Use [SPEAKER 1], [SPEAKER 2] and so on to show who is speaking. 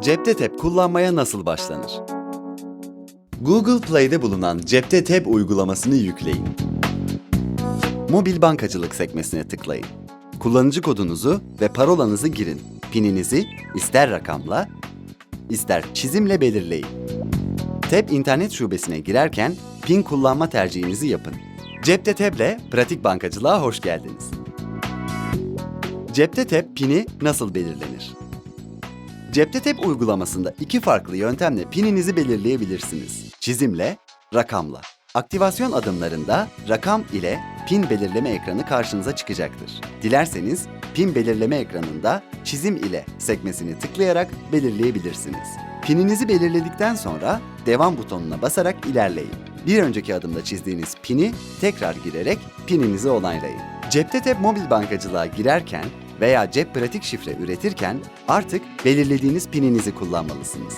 [SPEAKER 1] Cepte Tep kullanmaya nasıl başlanır? Google Play'de bulunan Cepte Tep uygulamasını yükleyin. Mobil bankacılık sekmesine tıklayın. Kullanıcı kodunuzu ve parolanızı girin. Pininizi ister rakamla, ister çizimle belirleyin. TEP internet şubesine girerken PIN kullanma tercihinizi yapın. Cepte TEP'le pratik bankacılığa hoş geldiniz. Cepte TEP PIN'i nasıl belirlenir? Cepte TEP uygulamasında iki farklı yöntemle pininizi belirleyebilirsiniz. Çizimle, rakamla. Aktivasyon adımlarında rakam ile pin belirleme ekranı karşınıza çıkacaktır. Dilerseniz pin belirleme ekranında çizim ile sekmesini tıklayarak belirleyebilirsiniz. Pininizi belirledikten sonra devam butonuna basarak ilerleyin. Bir önceki adımda çizdiğiniz pini tekrar girerek pininizi onaylayın. Cepte Tep mobil bankacılığa girerken veya cep pratik şifre üretirken artık belirlediğiniz pininizi kullanmalısınız.